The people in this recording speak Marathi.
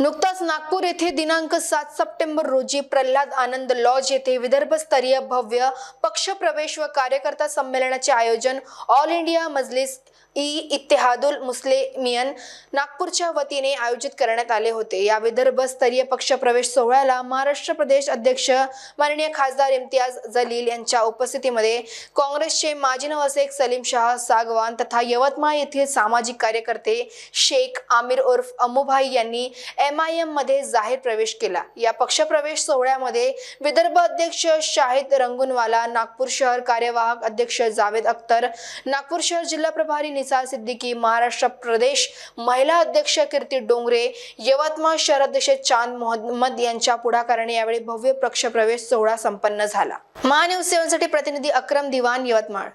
नुकताच नागपूर येथे दिनांक सात सप्टेंबर रोजी प्रल्हाद आनंद लॉज येथे विदर्भस्तरीय भव्य पक्षप्रवेश व कार्यकर्ता संमेलनाचे आयोजन ऑल इंडिया मजलिस ई इत्तेहादुल मुस्लिमियन नागपूरच्या वतीने आयोजित करण्यात आले होते. या विदर्भस्तरीय पक्षप्रवेश सोहळ्याला महाराष्ट्र प्रदेश अध्यक्ष माननीय खासदार इम्तियाज जलील यांच्या उपस्थितीमध्ये काँग्रेसचे माजी नवसेक सलीम शाह सागवान तथा यवतमाळ येथील सामाजिक कार्यकर्ते शेख आमिर उर्फ अमुभाई यांनी एम आय एममध्ये जाहीर प्रवेश केला. या पक्षप्रवेश सोहळ्यामध्ये विदर्भ अध्यक्ष शाहिद रंगुनवाला नागपूर शहर कार्यवाहक अध्यक्ष जावेद अख्तर नागपूर शहर जिल्हा प्रभारी निसार सिद्दीकी महाराष्ट्र प्रदेश महिला अध्यक्ष कीर्ती डोंगरे यवतमाळ शहर अध्यक्ष चांद मोहम्मद यांच्या पुढाकाराने यावेळी भव्य पक्षप्रवेश सोहळा संपन्न झाला. महान्यूज सेवनसाठी प्रतिनिधी अक्रम दिवाण यवतमाळ.